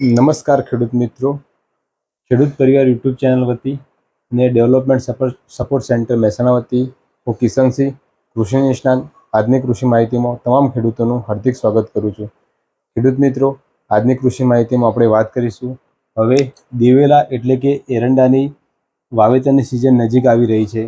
નમસ્કાર ખેડૂત મિત્રો. ખેડૂત પરિવાર યુટ્યુબ ચેનલ વતી ને development support support centre Mehsana વતી હું કિશનસિંહ કૃષિ નિષ્ણાંત, આજની કૃષિ માહિતીમાં તમામ ખેડૂતોનું હાર્દિક સ્વાગત કરું છું. ખેડૂત મિત્રો, આજની કૃષિ માહિતીમાં આપણે વાત કરીશું. હવે દિવેલા એટલે કે એરંડાની વાવેતરની સિઝન નજીક આવી રહી છે.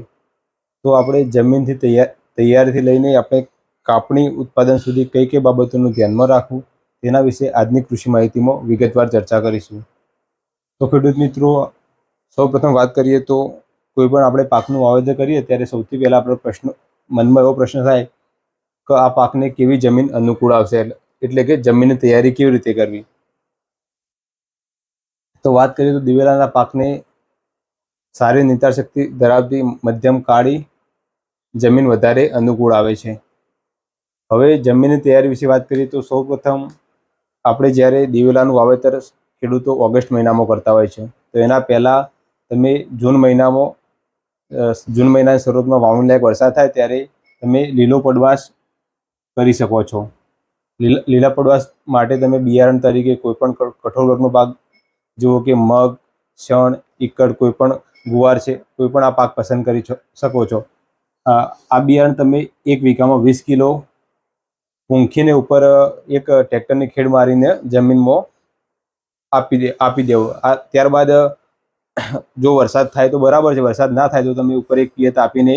તો આપણે જમીનથી તૈયાર તૈયારીથી લઈને આપણે કાપણી ઉત્પાદન સુધી કઈ કઈ બાબતોનું ધ્યાનમાં રાખવું તેના વિશે આજની કૃષિ માહિતીમાં વિગતવાર ચર્ચા કરીશું. તો ખેડૂત મિત્રો, સૌપ્રથમ વાત કરીએ તો કોઈ પણ આપણે પાકનું વાવેતર કરીએ ત્યારે સૌથી પહેલાં આપણો પ્રશ્ન, મનમાં એવો પ્રશ્ન થાય કે આ પાકને કેવી જમીન અનુકૂળ આવશે? એટલે કે જમીનની તૈયારી કેવી રીતે કરવી? તો વાત કરીએ તો દિવેલાના પાકને સારી નિતાર શક્તિ ધરાવતી મધ્યમ કાળી જમીન વધારે અનુકૂળ આવે છે. હવે જમીનની તૈયારી વિશે વાત કરીએ તો સૌપ્રથમ આપણે જ્યારે દિવેલાનું વાવેતર ખેડૂતો ઓગસ્ટ મહિનામાં કરતા હોય છે, તો એના પહેલાં તમે જૂન મહિનામાં જૂન મહિનાની શરૂઆતમાં વાવણી લાયક વરસાદ થાય ત્યારે તમે લીલો પડવાશ કરી શકો છો. લીલા પડવાશ માટે તમે બિયારણ તરીકે કોઈપણ કઠોળ વર્ગનો પાક જુઓ કે મગ, શણ ઈકડ કોઈપણ ગુવાર છે કોઈ પણ આ પાક પસંદ કરી શકો છો. આ બિયારણ તમે એક વીઘામાં વીસ કિલો ઊંઘીને ઉપર એક ટ્રેક્ટરની ખેડ મારીને જમીનમાં આપી દે, આપી દેવો. આ ત્યારબાદ જો વરસાદ થાય તો બરાબર છે. વરસાદ ના થાય તો તમે ઉપર એક પિયત આપીને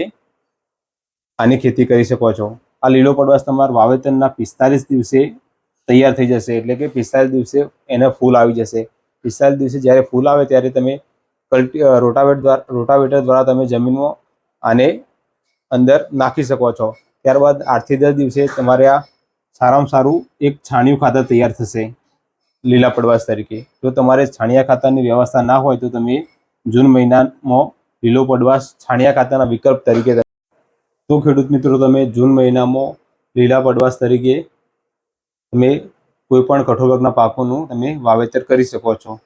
આની ખેતી કરી શકો છો. આ લીલો પડવાશ તમારા વાવેતરના પિસ્તાલીસ દિવસે તૈયાર થઈ જશે. એટલે કે પિસ્તાલીસ દિવસે એને ફૂલ આવી જશે. પિસ્તાલીસ દિવસે જ્યારે ફૂલ આવે ત્યારે તમે કલ્ટી રોટાવેટ દ્વારા રોટાવેટર દ્વારા તમે જમીનમાં આને અંદર નાખી શકો છો. ત્યારબાદ આઠથી દસ દિવસે તમારે આ સારામાં સારું એક છાણિયું ખાતર તૈયાર થશે, લીલા પડવાશ તરીકે. જો તમારે છાણિયા ખાતરની વ્યવસ્થા ના હોય તો તમે જૂન મહિનામાં લીલો પડવાશ છાણિયા ખાતરના વિકલ્પ તરીકે તો ખેડૂત મિત્રો, તમે જૂન મહિનામાં લીલા પડવાશ તરીકે તમે કોઈપણ કઠોળના પાકોનું તમે વાવેતર કરી શકો છો.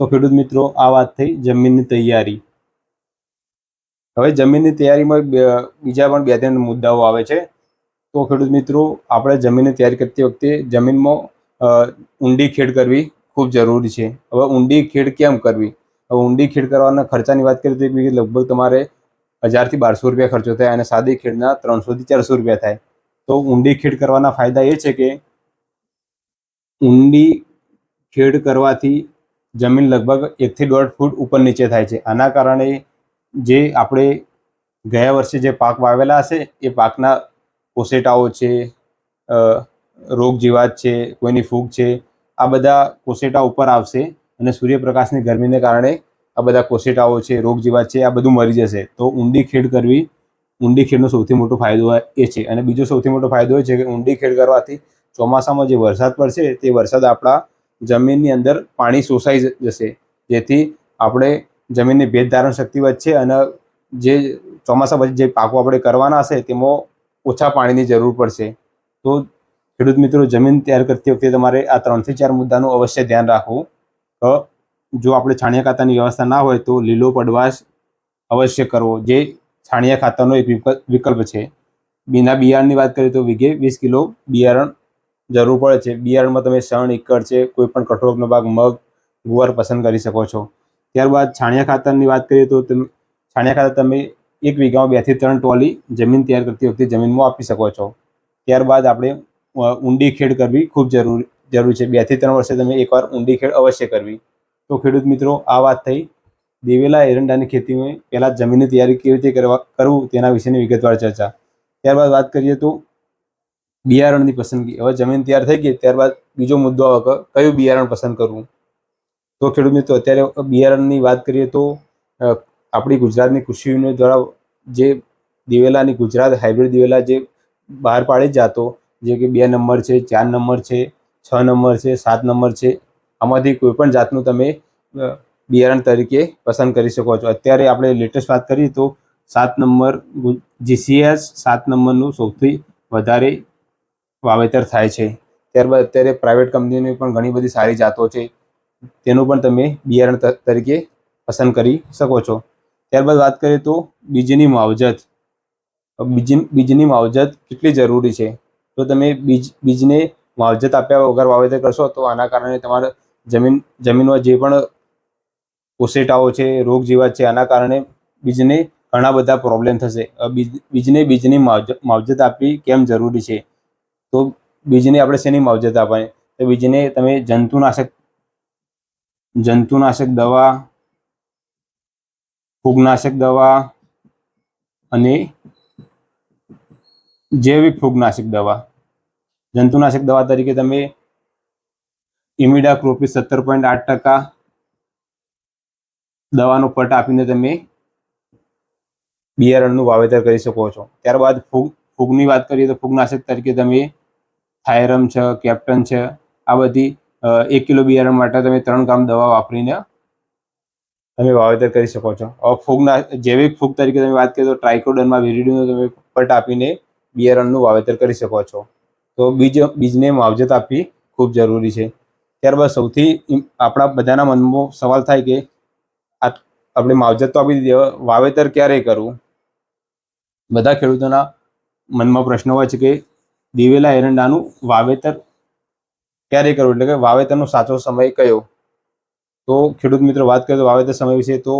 તો ખેડૂત મિત્રો, આ વાત થઈ જમીનની તૈયારી. હવે જમીનની તૈયારીમાં બીજા પણ બે ત્રણ મુદ્દાઓ આવે છે. તો ખેડૂત મિત્રો, આપણે જમીનની તૈયારી કરતી વખતે જમીનમાં ઊંડી ખેડ કરવી ખૂબ જરૂરી છે. હવે ઊંડી ખેડ કેમ કરવી? હવે ઊંડી ખેડ કરવાના ખર્ચાની વાત કરીએ તો લગભગ તમારે હજારથી બારસો રૂપિયા ખર્ચો થાય અને સાદી ખેડના ત્રણસોથી ચારસો રૂપિયા થાય. તો ઊંડી ખેડ કરવાના ફાયદા એ છે કે, ઊંડી ખેડ કરવાથી જમીન લગભગ એકથી દોઢ ફૂટ ઉપર નીચે થાય છે. આના કારણે જે આપણે ગયા વર્ષે જે પાક વાવેલા હશે, એ પાકના કોસેટાઓ છે રોગ જીવાત છે, કોઈની ફૂગ છે, આ બધા કોસેટા ઉપર આવશે અને સૂર્યપ્રકાશની ગરમીને કારણે આ બધા કોસેટાઓ છે, રોગ જીવાત છે, આ બધું મરી જશે. તો ઊંડી ખેડ કરવી ઊંડી ખેડનો સૌથી મોટો ફાયદો એ છે. અને બીજો સૌથી મોટો ફાયદો એ છે કે ઊંડી ખેડ કરવાથી ચોમાસામાં જે વરસાદ પડશે, તે વરસાદ આપણા જમીનની અંદર પાણી શોષાઈ જશે. જેથી આપણે જમીનની ભેજ ધારણ શક્તિ વધશે અને જે ચોમાસા પછી જે પાકો આપણે કરવાના હશે તેમાં ઓછા પાણીની જરૂર પડશે. તો ખેડૂત મિત્રો, જમીન તૈયાર કરતી વખતે તમારે આ ત્રણથી ચાર મુદ્દાનું અવશ્ય ધ્યાન રાખવું. કે, જો આપણે છાણિયા ખાતાની વ્યવસ્થા ના હોય તો લીલો પડવાશ અવશ્ય કરવો, જે છાણિયા ખાતાનો એક વિકલ્પ છે. બીના બિયારણની વાત કરીએ તો વીઘે વીસ કિલો બિયારણ જરૂર પડે છે. બિયારણમાં તમે શણ, ઈકડ છે કોઈ પણ કઠોળનો ભાગ, મગ, ગુવાર પસંદ કરી શકો છો. ત્યારબાદ છાણિયા ખાતરની વાત કરીએ તો તમે, છાણિયા ખાતર તમે એક વીઘામાં બેથી ત્રણ ટોલી જમીન તૈયાર કરતી વખતે જમીનમાં આપી શકો છો. ત્યારબાદ આપણે ઊંડી ખેડ કરવી ખૂબ જરૂરી જરૂરી છે. બેથી ત્રણ વર્ષે તમે એકવાર ઊંડી ખેડ અવશ્ય કરવી. તો ખેડૂત મિત્રો, આ વાત થઈ. દિવેલા એરંડાની ખેતીમાં પહેલાં જમીનની તૈયારી કેવી રીતે કરવા, કરવું તેના વિશેની વિગતવાર ચર્ચા. ત્યારબાદ વાત કરીએ તો બિયારણની પસંદગી. હવે જમીન તૈયાર થઈ ગઈ, ત્યારબાદ બીજો મુદ્દો આવે કે કયું બિયારણ પસંદ કરવું? તો ખેડૂત મિત્રો, અત્યારે બિયારણની વાત કરીએ તો આપણી ગુજરાતની કૃષિ યુનિયન દ્વારા જે દિવેલાની ગુજરાત હાઇબ્રિડ દિવેલા જે બહાર પાડી જાતો, જે કે બે નંબર છે, ચાર નંબર છે, છ નંબર છે, સાત નંબર છે, આમાંથી કોઈ પણ જાતનું તમે બિયારણ તરીકે પસંદ કરી શકો છો. અત્યારે આપણે લેટેસ્ટ વાત કરીએ તો સાત નંબર જીસીએસ સાત નંબરનું સૌથી વધારે વાવેતર થાય છે. ત્યારબાદ અત્યારે પ્રાઇવેટ કંપનીની પણ ઘણી બધી સારી જાતો છે. તેનું પણ તમે બિયારણ તરીકે પસંદ કરી શકો છો. ત્યારબાદ વાત કરીએ તો બીજની માવજત. બીજ, બીજની માવજત કેટલી જરૂરી છે? તો તમે બીજ, બીજને માવજત આપ્યા વગર વાવેતર કરશો, તો આના કારણે તમારા જમીન, જમીનમાં જે પણ ઓસેટાઓ છે, રોગ જીવાત છે, આના કારણે બીજને ઘણા બધા પ્રોબ્લેમ થશે. બીજ- બીજને બીજની માવજત આપવી કેમ જરૂરી છે? તો બીજને આપણે શેની માવજત આપવાની? તો બીજને તમે જંતુનાશક જંતુનાશક દવા ફૂગનાશક દવા અને જૈવિક ફૂગનાશક દવા. જંતુનાશક દવા તરીકે તમે ઇમિડા ક્રોપી સત્તર પોઈન્ટ આઠ ટકા દવાનો પટ આપીને તમે બિયારણનું વાવેતર કરી શકો છો. ત્યારબાદ ફૂગ, ફૂગની વાત કરીએ તો ફૂગનાશક તરીકે તમે થાયરમ છે, કેપ્ટન છે, આ બધી એક કિલો બિયારણ માટે તમે ત્રણ ગ્રામ દવા વાપરીને તમે વાવેતર કરી શકો છો. હવે ફૂગના જૈવિક ફૂગ તરીકે તમે વાત કરીએ તો ટ્રાઇકોડનમાં વિરિડીનો તમે પટ આપીને બિયારણનું વાવેતર કરી શકો છો. તો બીજ, બીજને માવજત આપવી ખૂબ જરૂરી છે. ત્યારબાદ સૌથી આપણા બધાના મનમાં સવાલ થાય કે આપણે માવજત તો આપી દીધી વાવેતર ક્યારે કરવું? બધા ખેડૂતોના મનમાં પ્રશ્ન હોય છે કે દિવેલા એરંડાનું વાવેતર ક્યારે કરવું? એટલે કે વાવેતરનો સાચો સમય કયો? તો ખેડૂત મિત્રો, વાત કરીએ તો વાવેતર સમય વિશે, તો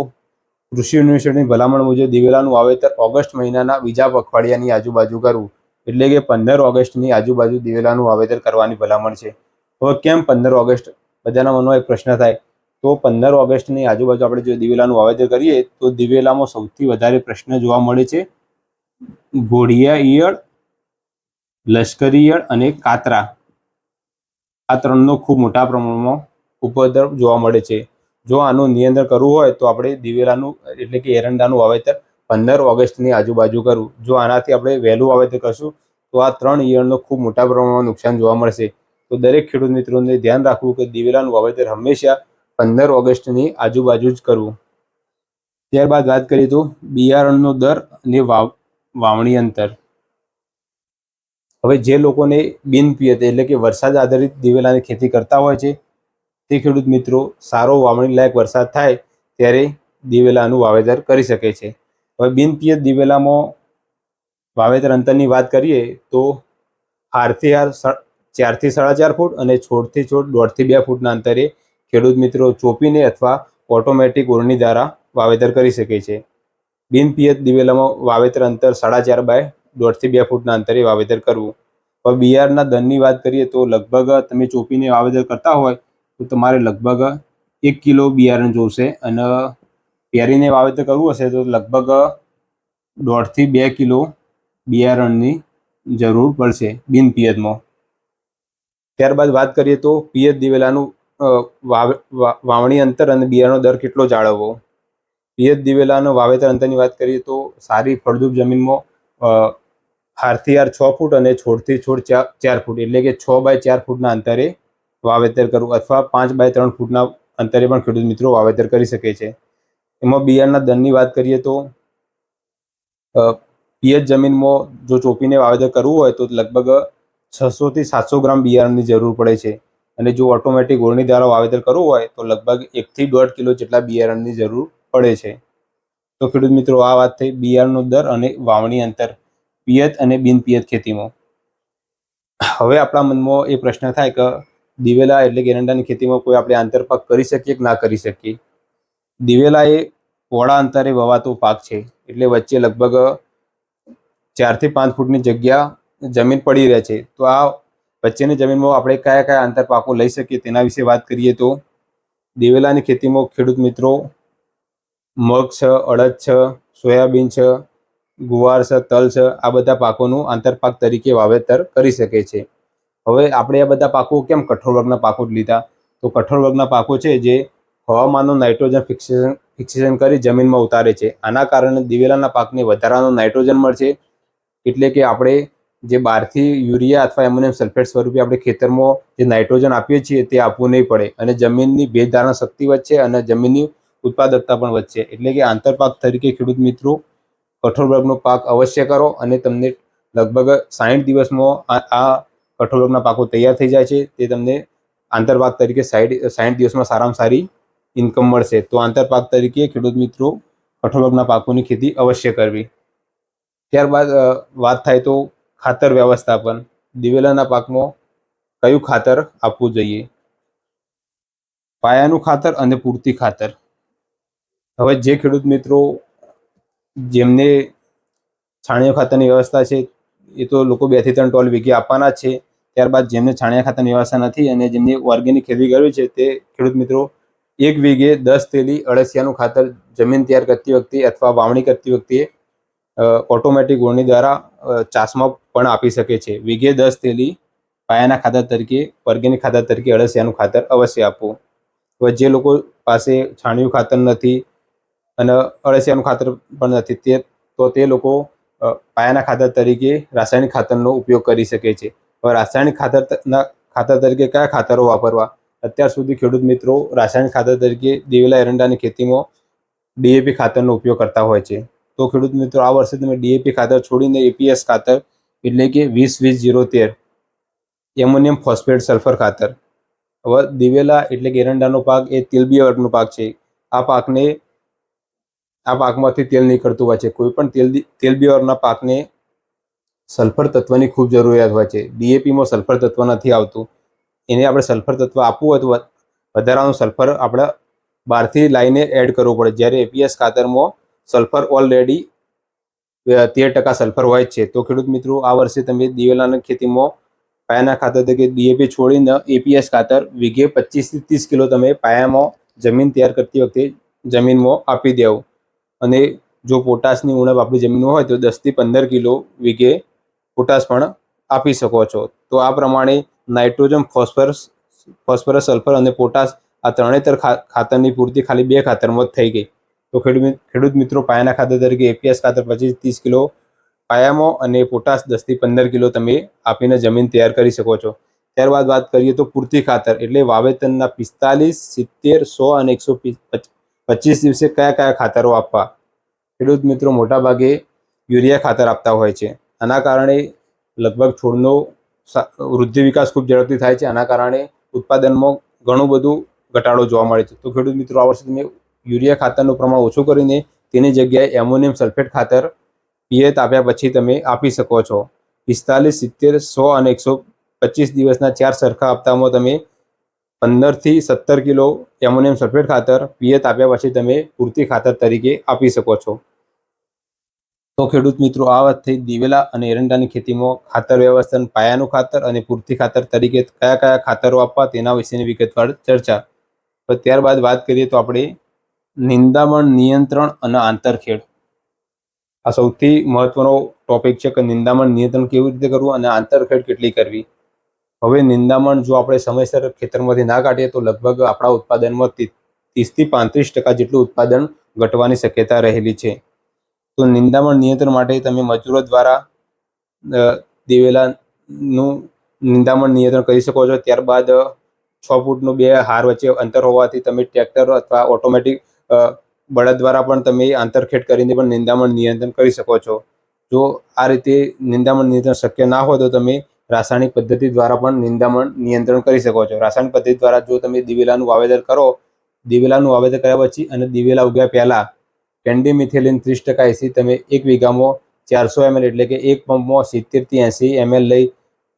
કૃષિ યુનિવર્સિટીની ભલામણ મુજબ દિવેલાનું વાવેતર ઓગસ્ટ મહિનાના બીજા પખવાડિયાની આજુબાજુ કરવું. એટલે કે પંદર ઓગસ્ટની આજુબાજુ દિવેલાનું વાવેતર કરવાની ભલામણ છે. હવે કેમ પંદર ઓગસ્ટ? બધાના મનમાં એક પ્રશ્ન થાય. તો પંદર ઓગસ્ટની આજુબાજુ આપણે જો દિવેલાનું વાવેતર કરીએ, તો દિવેલામાં સૌથી વધારે પ્રશ્ન જોવા મળે છે ઘોડિયા ઈયળ, લશ્કરી ઈયળ અને કાતરા. આ ત્રણનો ખૂબ મોટા પ્રમાણમાં ઉપદ્રવ જોવા મળે છે. જો આનું નિયંત્રણ કરવું હોય તો આપણે દિવેલાનું, એટલે કે એરંડાનું વાવેતર પંદર ઓગસ્ટની આજુબાજુ કરવું. જો આનાથી આપણે વહેલું વાવેતર કરશું, તો આ ત્રણ ઈયળનો ખૂબ મોટા પ્રમાણમાં નુકસાન જોવા મળશે. તો દરેક ખેડૂત મિત્રોને ધ્યાન રાખવું કે દિવેલાનું વાવેતર હંમેશા પંદર ઓગસ્ટની આજુબાજુ જ કરવું. ત્યારબાદ વાત કરીએ તો બિયારણનો દર અને વાવ, વાવણી અંતર. હવે જે લોકોને બિનપિયત એટલે કે વરસાદ આધારિત દિવેલાની ખેતી કરતા હોય છે તે ખેડૂત મિત્રો સારો વાવણી લાયક વરસાદ થાય ત્યારે દિવેલાનું વાવેતર કરી શકે છે. હવે બિનપિયત દિવેલામાં વાવેતર અંતરની વાત કરીએ તો હારથી હાર ચારથી સાડા ચાર ફૂટ અને છોડથી છોડ દોઢથી બે ફૂટના અંતરે ખેડૂત મિત્રો ચોપીને અથવા ઓટોમેટિક ઓરણી દ્વારા વાવેતર કરી શકે છે. બિનપિયત દિવેલામાં વાવેતર અંતર સાડા ચાર બાય દોઢથી બે ફૂટના અંતરે વાવેતર કરવું. હવે બિયારના દરની વાત કરીએ તો લગભગ તમે ચોપીને વાવેતર કરતા હોય તો તમારે લગભગ એક કિલો બિયારણ જોશે અને પેરીને વાવેતર કરવું હશે તો લગભગ દોઢથી બે કિલો બિયારણની જરૂર પડશે બિનપિયતમાં ત્યારબાદ વાત કરીએ તો પિયત દિવેલાનું વાવણી અંતર અને બિયારણનો દર કેટલો જાળવવો? પિયત દિવેલાનું વાવેતર અંતરની વાત કરીએ તો સારી ફળદ્રુપ જમીનમાં હારથી હાર છ ફૂટ અને છોડથી છોડ ચાર ચાર ફૂટ એટલે કે છ બાય ચાર ફૂટના અંતરે વાવેતર કરવું અથવા પાંચ બાય ત્રણ ફૂટના અંતરે પણ ખેડૂત મિત્રો વાવેતર કરી શકે છે. એમાં બિયારણના દરની વાત કરીએ તો પિયત જમીનમાં જો ચોપીને વાવેતર કરવું હોય તો લગભગ છસોથી સાતસો ગ્રામ બિયારણની જરૂર પડે છે. અને જો ઓટોમેટિક ઓળણી દ્વારા વાવેતર કરવું હોય તો લગભગ એકથી દોઢ કિલો જેટલા બિયારણની જરૂર પડે છે. તો ખેડૂત મિત્રો, આ વાત થઈ બિયારણનો દર અને વાવણી અંતર, પિયત અને બિનપિયત ખેતીમાં. હવે આપણા મનમાં એ પ્રશ્ન થાય કે દિવેલા એટલે એરંડાની ખેતીમાં કોઈ આપણે આંતરપાક કરી શકીએ કે ના કરી શકીએ? દિવેલા એ પહોળા અંતરે વવાતો પાક છે. એટલે વચ્ચે લગભગ ચારથી પાંચ ફૂટની જગ્યા જમીન પડી રહે છે. તો આ વચ્ચેની જમીનમાં આપણે કયા કયા આંતરપાકો લઈ શકીએ તેના વિશે વાત કરીએ તો દિવેલાની ખેતીમાં ખેડૂત મિત્રો મગ છે, અડદ છે, સોયાબીન છે, ગુવાર છે, તલ છે, આ બધા પાકોનું આંતરપાક તરીકે વાવેતર કરી શકે છે. હવે આપણે આ બધા પાકો કેમ કઠોળ વર્ગના પાકો લીધા? તો કઠોળ વર્ગના પાકો છે જે હવામાનનું નાઇટ્રોજન ફિક્સેશન ફિક્સેશન કરી જમીનમાં ઉતારે છે. આના કારણે દિવેલાના પાકને વધારાનું નાઇટ્રોજન મળશે. એટલે કે આપણે જે બહારથી યુરિયા અથવા એમોનિયમ સલ્ફેટ સ્વરૂપે આપણે ખેતરમાં જે નાઇટ્રોજન આપીએ છીએ તે આપવું નહીં પડે. અને જમીનની ભેજધારણ શક્તિ વધશે અને જમીનની ઉત્પાદકતા પણ વધશે. એટલે કે આંતરપાક તરીકે ખેડૂત મિત્રો, કઠોળ વર્ગનો પાક અવશ્ય કરો અને તમને લગભગ સાઠ દિવસમાં આ કઠોળ વર્ગના પાકો તૈયાર થઈ જાય છે, તે તમને આંતરપાક તરીકે સાઈડ સાઠ દિવસમાં સારામાં સારી ઇન્કમ મળશે. તો આંતરપાક તરીકે ખેડૂત મિત્રો કઠોળ વર્ગના પાકોની ખેતી અવશ્ય કરવી. ત્યારબાદ વાત થાય તો ખાતર વ્યવસ્થાપન. દિવેલાના પાકમાં કયું ખાતર આપવું જોઈએ? પાયાનું ખાતર અને પૂરતી ખાતર. હવે જે ખેડૂત મિત્રો જેમને છાણિયા ખાતરની વ્યવસ્થા છે, એ તો લોકો બેથી ત્રણ ટોલ વીઘી આપવાના છે. ત્યારબાદ જેમને છાણિયા ખાતર નિવાસા નથી અને જેમની ઓર્ગેનિક ખેતી કરવી છે તે ખેડૂત મિત્રો એક વીઘે દસ થેલી અળસિયાનું ખાતર જમીન તૈયાર કરતી વખતે અથવા વાવણી કરતી વખતે ઓટોમેટિક ગોળણી દ્વારા ચાસમાં પણ આપી શકે છે. વીઘે દસ થેલી પાયાના ખાતર તરીકે, ઓર્ગેનિક ખાતર તરીકે અળસિયાનું ખાતર અવશ્ય આપવું હવે જે લોકો પાસે છાણિયું ખાતર નથી અને અળસિયાનું ખાતર પણ નથી તે, તો તે લોકો પાયાના ખાતર તરીકે રાસાયણિક ખાતરનો ઉપયોગ કરી શકે છે. રાસાયણિક ખાતર ખાતર તરીકે કયા ખાતરો વાપરવા? અત્યાર સુધી ખેડૂત મિત્રો રાસાયણિક ખાતર તરીકે દિવેલા એરંડાની ખેતીમાં ડીએપી ખાતરનો ઉપયોગ કરતા હોય છે. તો ખેડૂત મિત્રો, આ વર્ષે તમે ડીએપી ખાતર છોડીને એપીએસ ખાતર એટલે કે વીસ વીસ જીરો તેર એમોનિયમ ફોસ્ફેટ સલ્ફર ખાતર. હવે દિવેલા એટલે કે એરંડાનો પાક એ તેલબિયા વર્ગનો પાક છે. આ પાકને, આ પાકમાંથી તેલ નીકળતું હોય છે. કોઈ પણ તેલ તેલબિયા વર્ગના પાકને સલ્ફર તત્વની ખૂબ જરૂરિયાત હોય છે. ડીએપીમાં સલ્ફર તત્વ નથી આવતું. એને આપણે સલ્ફર તત્વ આપવું હોય તો વધારાનું સલ્ફર આપણે બહારથી લાવીને એડ કરવું પડે. જ્યારે એપીએસ ખાતરમાં સલ્ફર ઓલરેડી તેર ટકા સલ્ફર હોય છે. તો ખેડૂત મિત્રો, આ વર્ષે તમે દિવેલાના ખેતીમાં પાયાના ખાતર તરીકે ડીએપી છોડીને એપીએસ ખાતર વીઘે પચીસથી ત્રીસ કિલો તમે પાયામાં જમીન તૈયાર કરતી વખતે જમીનમાં આપી દેવું. અને જો પોટાશની ઉણપ આપણી જમીનમાં હોય તો દસથી પંદર કિલો વીઘે પોટાશ પણ આપી શકો છો. તો આ પ્રમાણે નાઇટ્રોજન, ફોસ્ફરસ ફોસ્ફરસ, સલ્ફર અને પોટાશ આ ત્રણેતર ખાતરની પૂર્તિ ખાલી બે ખાતરમાં જ થઈ ગઈ. તો ખેડૂત ખેડૂત મિત્રો, પાયાના ખાતર તરીકે એપીએસ ખાતર પચીસ ત્રીસ કિલો, પાયામાં અને પોટાશ દસથી પંદર કિલો તમે આપીને જમીન તૈયાર કરી શકો છો. ત્યારબાદ વાત કરીએ તો પૂરતી ખાતર, એટલે વાવેતરના પિસ્તાલીસ, સિત્તેર, સો અને એકસો પચીસ દિવસે કયા કયા ખાતરો આપવા? ખેડૂત મિત્રો, મોટાભાગે યુરિયા ખાતર આપતા હોય છે. આના કારણે લગભગ છોડનો વૃદ્ધિ વિકાસ ખૂબ ઝડપથી થાય છે. આના કારણે ઉત્પાદનમાં ઘણું બધું ઘટાડો જોવા મળે છે. તો ખેડૂત મિત્રો, આ વર્ષે તમે યુરિયા ખાતરનું પ્રમાણ ઓછું કરીને તેની જગ્યાએ એમોનિયમ સલ્ફેટ ખાતર પિયત આપ્યા પછી તમે આપી શકો છો. પિસ્તાલીસ, સિત્તેર, સો અને એકસો પચીસ દિવસના ચાર સરખા હપ્તામાં તમે પંદરથી સત્તર કિલો એમોનિયમ સલ્ફેટ ખાતર પિયત આપ્યા પછી તમે પૂરતી ખાતર તરીકે આપી શકો છો. તો ખેડૂત મિત્રો, આ વાત દિવેલા અને એરંડાની ખેતીમાં ખાતર વ્યવસ્થાન, પાયાનું ખાતર અને પૂરતી ખાતર તરીકે કયા કયા ખાતરો આપવા તેના વિશેની વિગતવાર ચર્ચા. ત્યારબાદ વાત કરીએ તો આપણે નિંદામણ, નિયંત્રણ અને આંતરખેડ. આ સૌથી મહત્વનો ટોપિક છે કે નિંદામણ, નિયંત્રણ કેવી રીતે કરવું અને આંતરખેડ કેટલી કરવી. હવે નિંદામણ જો આપણે સમયસર ખેતરમાંથી ના કાઢીએ તો લગભગ આપણા ઉત્પાદનમાં ત્રીસથી પાંત્રીસ ટકા જેટલું ઉત્પાદન ઘટવાની શક્યતા રહેલી છે. તો નિંદામણ નિયંત્રણ માટે તમે મજૂરો દ્વારા દિવેલાનું નિંદામણ નિયંત્રણ કરી શકો છો. ત્યારબાદ, છ ફૂટનું બે હાર વચ્ચે અંતર હોવાથી તમે ટ્રેક્ટર અથવા ઓટોમેટિક બળદ દ્વારા પણ તમે આંતરખેડ કરીને પણ નિંદામણ નિયંત્રણ કરી શકો છો. જો આ રીતે નિંદામણ નિયંત્રણ શક્ય ના હોય તો તમે રાસાયણિક પદ્ધતિ દ્વારા પણ નિંદામણ નિયંત્રણ કરી શકો છો. રાસાયણિક પદ્ધતિ દ્વારા જો તમે દિવેલાનું વાવેતર કરો, દિવેલાનું વાવેતર કર્યા પછી અને દિવેલા ઉગ્યા પહેલા પેન્ડીમિથેલિન ત્રીસ ટકા એસી તમે એક વીઘામાં ચારસો એમએલ એટલે કે એક પંપમાં સિત્તેરથી એંસી એમએલ લઈ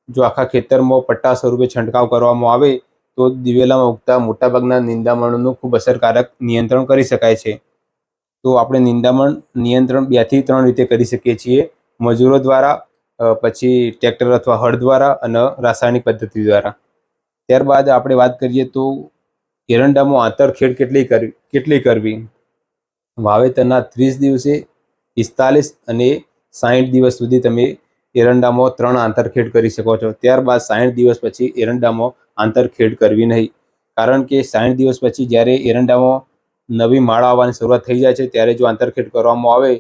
જો આખા ખેતરમાં પટ્ટા સ્વરૂપે છંટકાવ કરવામાં આવે, તો દિવેલામાં ઉગતા મોટાભાગના નિંદામણોનું ખૂબ અસરકારક નિયંત્રણ કરી શકાય છે. તો આપણે નિંદામણ નિયંત્રણ બેથી ત્રણ રીતે કરી શકીએ છીએ. મજૂરો દ્વારા પછી ટ્રેક્ટર અથવા હળ દ્વારા અને રાસાયણિક પદ્ધતિ દ્વારા. ત્યારબાદ આપણે વાત કરીએ તો એરંડામાં આંતરખેડ કેટલી કરવી કેટલી કરવી? વાવેતરના ત્રીસ દિવસે પિસ્તાલીસ અને સાહીઠ દિવસ સુધી તમે એરંડામાં ત્રણ આંતરખેડ કરી શકો છો. ત્યારબાદ સાહીઠ દિવસ પછી એરંડામાં આંતરખેડ કરવી નહીં. કારણ કે સાહીઠ દિવસ પછી જ્યારે એરંડામાં નવી માળા આવવાની શરૂઆત થઈ જાય છે, ત્યારે જો આંતરખેડ કરવામાં આવે,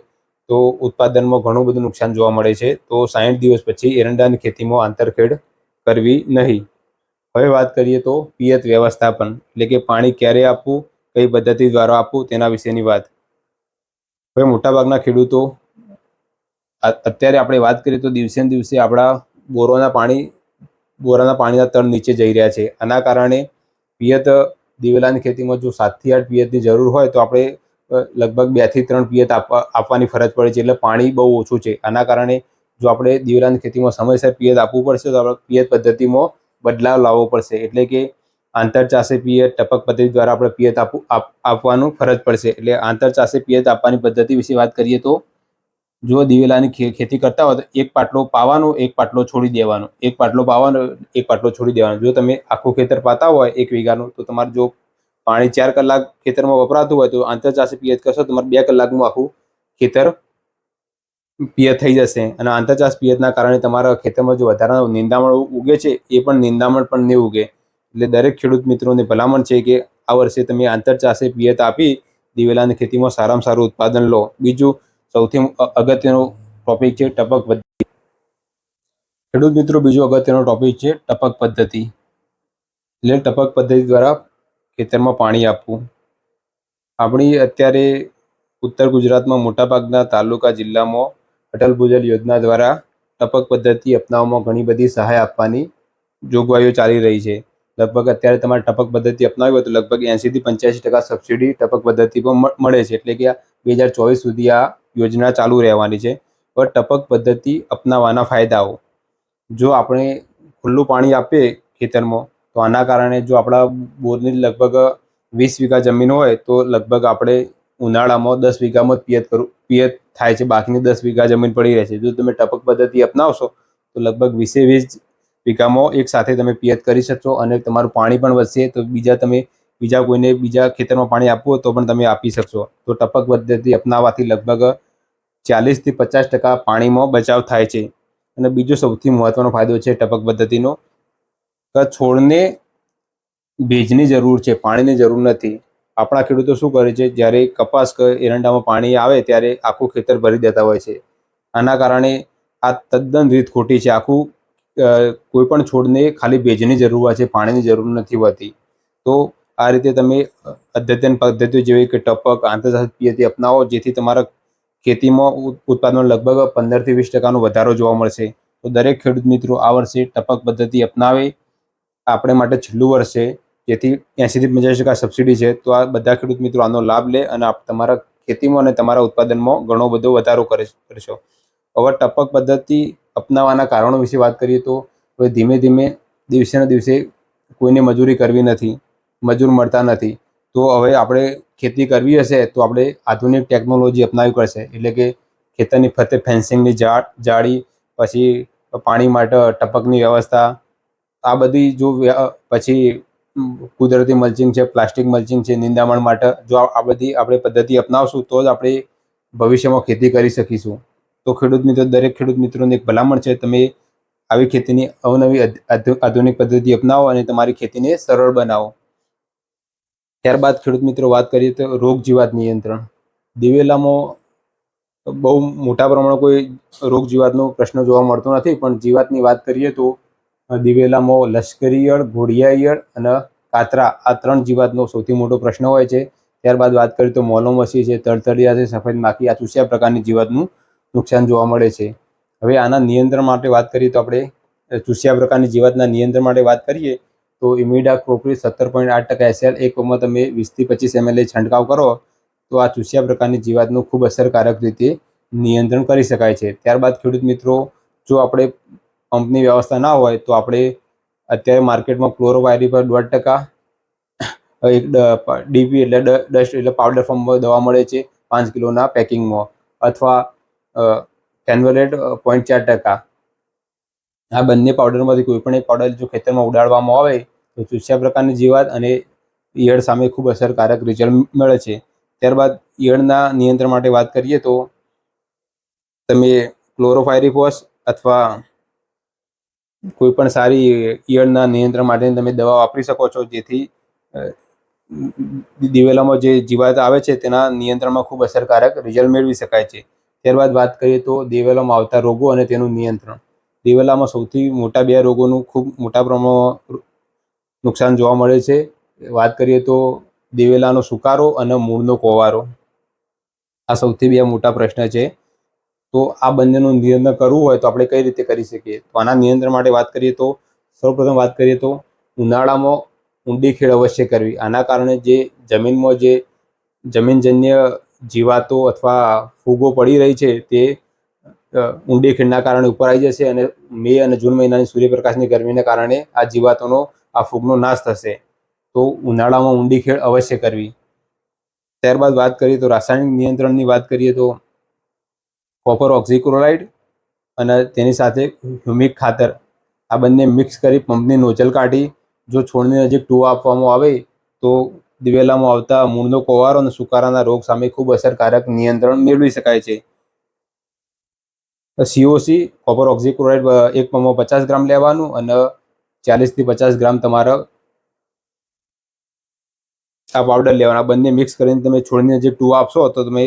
તો ઉત્પાદનમાં ઘણું બધું નુકસાન જોવા મળે છે. તો સાહીઠ દિવસ પછી એરંડાની ખેતીમાં આંતરખેડ કરવી નહીં. હવે વાત કરીએ તો પિયત વ્યવસ્થાપન, એટલે કે પાણી ક્યારે આપવું, કઈ પદ્ધતિ દ્વારા આપવું, તેના વિશેની વાત. હવે મોટાભાગના ખેડૂતો અત્યારે આપણે વાત કરીએ તો દિવસે ને દિવસે આપણા બોરોના પાણી, બોરાના પાણીના તળ નીચે જઈ રહ્યા છે. આના કારણે પિયત દિવેલાની ખેતીમાં જો સાતથી આઠ પિયતની જરૂર હોય તો આપણે લગભગ બેથી ત્રણ પિયત આપવા, આપવાની ફરજ પડે છે. એટલે પાણી બહુ ઓછું છે. આના કારણે જો આપણે દિવેલાની ખેતીમાં સમયસર પિયત આપવું પડશે તો આપણે પિયત પદ્ધતિમાં બદલાવ લાવવો પડશે. એટલે કે આંતરચાષી પિયત ટપક પદ્ધતિ દ્વારા આપણે પિયત આપવું, આપ- આપવાનું ફરજ પડશે. એટલે આંતરચાષી પિયત આપવાની પદ્ધતિ વિશે વાત કરીએ તો, જો દિવેલાની ખેતી કરતા હોય તો એક પાટલો પાવાનો, એક પાટલો છોડી દેવાનો. એક પાટલો પાવાનો, એક પાટલો છોડી દેવાનો. જો તમે આખું ખેતર પાતા હોય એક વીઘાનું, તો તમારે જો પાણી ચાર કલાક ખેતરમાં વપરાતું હોય તો આંતરચાષી પિયત કરશો તમારે બે કલાકનું આખું ખેતર પિયત થઈ જશે. અને આંતરચાસ પિયતના કારણે તમારા ખેતરમાં જો વધારાનું નિંદામણ ઉગે છે, એ પણ નિંદામણ પણ નહીં ઉગે. એટલે દરેક ખેડૂત મિત્રોને ભલામણ છે કે આ વર્ષે તમે આંતરચાસે પિયત આપી દિવેલાની ખેતીમાં સારામાં સારું ઉત્પાદન લો. બીજું સૌથી અગત્યનો ટોપિક છે ટપક પદ્ધતિ. ખેડૂત મિત્રો, બીજો અગત્યનો ટોપિક છે ટપક પદ્ધતિ. એટલે ટપક પદ્ધતિ દ્વારા ખેતરમાં પાણી આપવું. આપણી અત્યારે ઉત્તર ગુજરાતમાં મોટાભાગના તાલુકા જિલ્લામાં અટલ ભૂજલ યોજના દ્વારા ટપક પદ્ધતિ અપનાવવામાં ઘણી બધી સહાય આપવાની જોગવાઈઓ ચાલી રહી છે. લગભગ અત્યારે તમારે ટપક પદ્ધતિ અપનાવી હોય તો લગભગ એંશીથી પંચ્યાસી ટકા સબસિડી ટપક પદ્ધતિ પર મળે છે. એટલે કે બે હજાર ચોવીસ સુધી આ યોજના ચાલુ રહેવાની છે. પણ ટપક પદ્ધતિ અપનાવવાના ફાયદાઓ. જો આપણે ખુલ્લું પાણી આપીએ ખેતરમાં, તો આના કારણે જો આપણા બોરની લગભગ વીસ વીઘા જમીન હોય, તો લગભગ આપણે ઉનાળામાં દસ વીઘામાં જ પિયત કરું, પિયત થાય છે. બાકીની દસ વીઘા જમીન પડી રહે છે. જો તમે ટપક પદ્ધતિ અપનાવશો, તો લગભગ વીસે વીસ વીઘામાં એક સાથે તમે પિયત કરી શકશો અને તમારું પાણી પણ વધશે. તો બીજા તમે બીજા કોઈને બીજા ખેતરમાં પાણી આપવું તો પણ તમે આપી શકશો. તો ટપક પદ્ધતિ અપનાવવાથી લગભગ ચાલીસથી પચાસ ટકા પાણીમાં બચાવ થાય છે. અને બીજો સૌથી મહત્વનો ફાયદો છે ટપક પદ્ધતિનો, કે છોડને ભેજની જરૂર છે, પાણીની જરૂર નથી. આપણા ખેડૂતો શું કરે છે, જ્યારે કપાસ કે એરંડામાં પાણી આવે ત્યારે આખું ખેતર ભરી દેતા હોય છે. આના કારણે આ તદ્દન રીત ખોટી છે. આખું કોઈ પણ છોડને ખાલી ભેજની જરૂર હોય છે, પાણીની જરૂર નથી હોતી. તો આ રીતે તમે અદ્યતન પદ્ધતિઓ જેવી કે ટપક પદ્ધતિ અપનાવો, જેથી તમારા ખેતીમાં ઉત્પાદનમાં લગભગ પંદરથી વીસ ટકાનો વધારો જોવા મળશે. તો દરેક ખેડૂત મિત્રો આ વર્ષે ટપક પદ્ધતિ અપનાવે. આપણે માટે છેલ્લું વર્ષ જેથી એંશીથી પંચ્યાસી ટકા સબસિડી છે. તો આ બધા ખેડૂત મિત્રો આનો લાભ લે અને આપ તમારા ખેતીમાં અને તમારા ઉત્પાદનમાં ઘણો બધો વધારો કરે કરશો. હવે ટપક પદ્ધતિ અપનાવવાના કારણો વિશે વાત કરીએ તો હવે ધીમે ધીમે દિવસેના દિવસે કોઈને મજૂરી કરવી નથી, મજૂર મળતા નથી. તો હવે આપણે ખેતી કરવી હશે તો આપણે આધુનિક ટેકનોલોજી અપનાવી પડશે. એટલે કે ખેતરની ફરતે ફેન્સિંગની જા જાળી, પછી પાણી માટે ટપકની વ્યવસ્થા, આ બધી જો પછી કુદરતી મલ્ચિંગ છે, પ્લાસ્ટિક મલ્ચિંગ છે, નિંદામણ માટે જો આ બધી આપણે પદ્ધતિ અપનાવશું તો જ આપણે ભવિષ્યમાં ખેતી કરી શકીશું. તો ખેડૂત મિત્રો, દરેક ખેડૂત મિત્રોને એક ભલામણ છે, તમે આવી ખેતીની અવનવી આધુ- આધુ- આધુનિક પદ્ધતિ અપનાવો અને તમારી ખેતીને સરળ બનાવો. ત્યારબાદ ખેડૂત મિત્રો, વાત કરીએ તો રોગ જીવાત નિયંત્રણ. દિવેલામાં બહુ મોટા પ્રમાણમાં કોઈ રોગ જીવાતનો પ્રશ્ન જોવા મળતો નથી, પણ જીવાતની વાત કરીએ તો દિવેલામાં લશ્કરી ઈયળ, ઘોડિયા ઈયળ અને કાતરા આ ત્રણ જીવાતનો સૌથી મોટો પ્રશ્ન હોય છે. ત્યારબાદ વાત કરીએ તો મોલોમસી છે, તળતળિયા છે, સફેદ માખી આ ચૂસ્યા પ્રકારની જીવાતનું નુકસાન જોવા મળે છે. હવે આના નિયંત્રણ માટે વાત કરીએ તો આપણે ચૂસ્યા પ્રકારની જીવાતના નિયંત્રણ માટે વાત કરીએ તો ઇમિડા ક્રોપરી સત્તર પોઈન્ટ આઠ ટકા એસએલ એકમાં તમે વીસથી પચીસ એમએલએ છંટકાવ કરો, તો આ ચૂસ્યા પ્રકારની જીવાતનું ખૂબ અસરકારક રીતે નિયંત્રણ કરી શકાય છે. ત્યારબાદ ખેડૂત મિત્રો, જો આપણે પંપની વ્યવસ્થા ના હોય તો આપણે અત્યારે માર્કેટમાં ક્લોરોવાયરી પર દોઢ ટકા એક ડીપી એટલે ડસ્ટ એટલે પાવડર ફોર્મમાં દવા મળે છે પાંચ કિલોના પેકિંગમાં. અથવા કેન્વલેટ પોઈન્ટ ચાર ટકા. આ બંને પાવડરમાંથી કોઈ પણ એક પાવડર જો ખેતરમાં ઉડાડવામાં આવે, તો ચૂસ્યા પ્રકારની જીવાત અને ઈયળ સામે ખૂબ અસરકારક રિઝલ્ટ મળે છે. ત્યારબાદ ઈયળના નિયંત્રણ માટે વાત કરીએ તો તમે ક્લોરોફાયરીફોસ અથવા કોઈ પણ સારી ઈયળના નિયંત્રણ માટેની તમે દવા વાપરી શકો છો, જેથી દિવેલામાં જે જીવાત આવે છે, તેના નિયંત્રણમાં ખૂબ અસરકારક રિઝલ્ટ મેળવી શકાય છે. ત્યારબાદ વાત કરીએ તો દિવેલામાં આવતા રોગો અને તેનું નિયંત્રણ. દિવેલામાં સૌથી મોટા બે રોગોનું ખૂબ મોટા પ્રમાણમાં નુકસાન જોવા મળે છે. વાત કરીએ તો દિવેલાનો સુકારો અને મૂળનો કોવારો. આ સૌથી બે મોટા પ્રશ્ન છે. તો આ બંનેનું નિયંત્રણ કરવું હોય તો આપણે કઈ રીતે કરી શકીએ? તો આના નિયંત્રણ માટે વાત કરીએ તો સૌપ્રથમ વાત કરીએ તો ઉનાળામાં ઊંડી ખેડ અવશ્ય કરવી. આના કારણે જે જમીનમાં જે જમીનજન્ય જીવાતો અથવા ફૂગો પડી રહી છે તે ઊંડી ખેડના કારણે ઉપર આવી જશે અને મે અને જૂન મહિનાની સૂર્યપ્રકાશની ગરમીને કારણે આ જીવાતોનો, આ ફૂગનો નાશ થશે. તો ઉનાળામાં ઊંડી ખેડ અવશ્ય કરવી. ત્યારબાદ વાત કરીએ તો રાસાયણિક નિયંત્રણની વાત કરીએ તો કોપર ઓક્ઝિક્લોરાઇડ અને તેની સાથે હ્યુમિક ખાતર. આ બંને મિક્સ કરી પંપની નોઝલ કાઢી. જો છોડની નજીક ટૂ આપવામાં આવે તો દિવેલામાં આવતા મૂળનો કોવારો અને સુકારાના રોગ સામે ખૂબ અસરકારક નિયંત્રણ મેળવી શકાય છે. સીઓસી કોપર ઓક્ઝીક્લોરાઇડ એક પંપમાં પચાસ ગ્રામ લેવાનું અને ચાલીસથી પચાસ ગ્રામ તમારા આ પાવડર લેવાના. બંને મિક્સ કરીને તમે છોડની જે ટુ આપશો તો તમે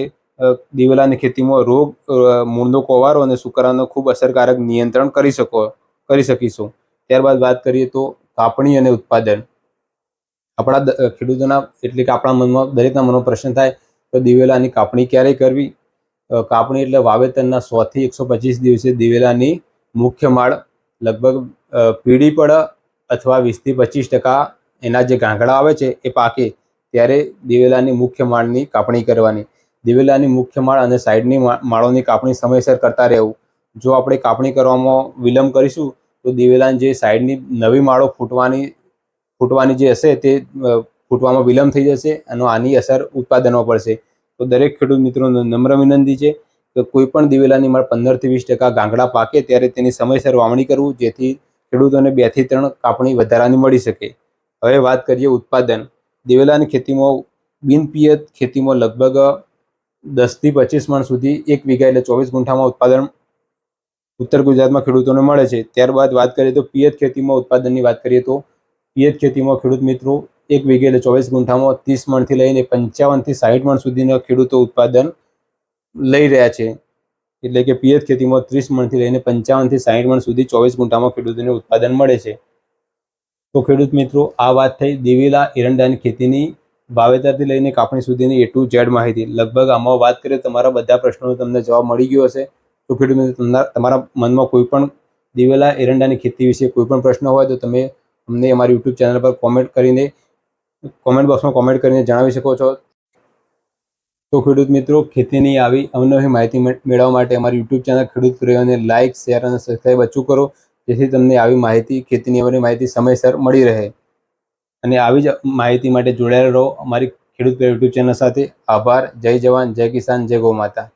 દિવેલાની ખેતીમાં રોગ મૂળનો કોવારો અને સુકારાનો ખૂબ અસરકારક નિયંત્રણ કરી શકો, કરી શકીશું. ત્યારબાદ વાત કરીએ તો કાપણી અને ઉત્પાદન. આપણા ખેડૂતોના, એટલે કે આપણા મનમાં દરેકના મનમાં પ્રશ્ન થાય, તો દિવેલાની કાપણી ક્યારે કરવી? કાપણી એટલે વાવેતરના સો થી એકસો પચીસ દિવસે દિવેલાની મુખ્ય માળ લગભગ પીળી પડ અથવા વીસથી પચીસ ટકા એના જે ગાંગડા આવે છે એ પાકે ત્યારે દિવેલાની મુખ્ય માળની કાપણી કરવાની. દિવેલાની મુખ્ય માળ અને સાઈડની માળોની કાપણી સમયસર કરતા રહેવું. જો આપણે કાપણી કરવામાં વિલંબ કરીશું, તો દિવેલાની જે સાઈડની નવી માળો ફૂટવાની ફૂટવાની જે હશે તે ફૂટવામાં વિલંબ થઈ જશે અને આની અસર ઉત્પાદનમાં પડશે. તો દરેક ખેડૂત મિત્રોને નમ્ર વિનંતી છે કે કોઈ પણ દિવેલાની માળ પંદરથી વીસ ટકા ગાંગડા પાકે ત્યારે તેની સમયસર વાવણી કરવું, જેથી ખેડૂતોને બેથી ત્રણ કાપણી વધારાની મળી શકે. હવે વાત કરીએ ઉત્પાદન. દિવેલાની ખેતીમાં બિનપિયત ખેતીમાં લગભગ દસથી પચીસ મણ સુધી એક વીઘા એટલે ચોવીસ ગુંઠામાં ઉત્પાદન ઉત્તર ગુજરાતમાં ખેડૂતોને મળે છે. ત્યારબાદ વાત કરીએ તો પિયત ખેતીમાં ઉત્પાદનની વાત કરીએ તો પિયત ખેતીમાં ખેડૂત મિત્રો, એક વીઘે એટલે ચોવીસ ગુંઠામાં ત્રીસ મણથી લઈને પંચાવનથી સાહીઠ મણ સુધીના ખેડૂતો ઉત્પાદન લઈ રહ્યા છે. એટલે કે પિયત ખેતીમાં ત્રીસ મણથી લઈને પંચાવનથી સાહીઠ મણ સુધી ચોવીસ ગુંઠામાં ખેડૂતોને ઉત્પાદન મળે છે. તો ખેડૂત મિત્રો, આ વાત થઈ દિવેલા એરંડાની ખેતીની. વાવેતરથી લઈને કાપણી સુધીની એ ટુ ઝેડ માહિતી. લગભગ આમાં વાત કરીએ તમારા બધા પ્રશ્નોનો તમને જવાબ મળી ગયો હશે. તો ખેડૂત મિત્રો તમારા મનમાં કોઈ પણ દિવેલા એરંડાની ખેતી વિશે કોઈ પણ પ્રશ્ન હોય તો તમે અમને અમારી યુટ્યુબ ચેનલ પર કોમેન્ટ કરીને કોમેન્ટ બોક્સમાં કોમેન્ટ કરીને જણાવી શકો છો. તો ખેડૂત મિત્રો, ખેતીની આવી અવનવી માહિતી મેળવવા માટે અમારી યુટ્યુબ ચેનલ ખેડૂત પ્રિયોને લાઇક શેર અને સબસ્ક્રાઈબ અચૂક કરો. જેથી તમને આવી માહિતી, ખેતીની અવનવી માહિતી સમયસર મળી રહે. અને આવી જ માહિતી માટે જોડાયેલા રહો અમારી ખેડૂત યુટ્યુબ ચેનલ સાથે. આભાર. જય જવાન, જય કિસાન, જય ગૌ માતા.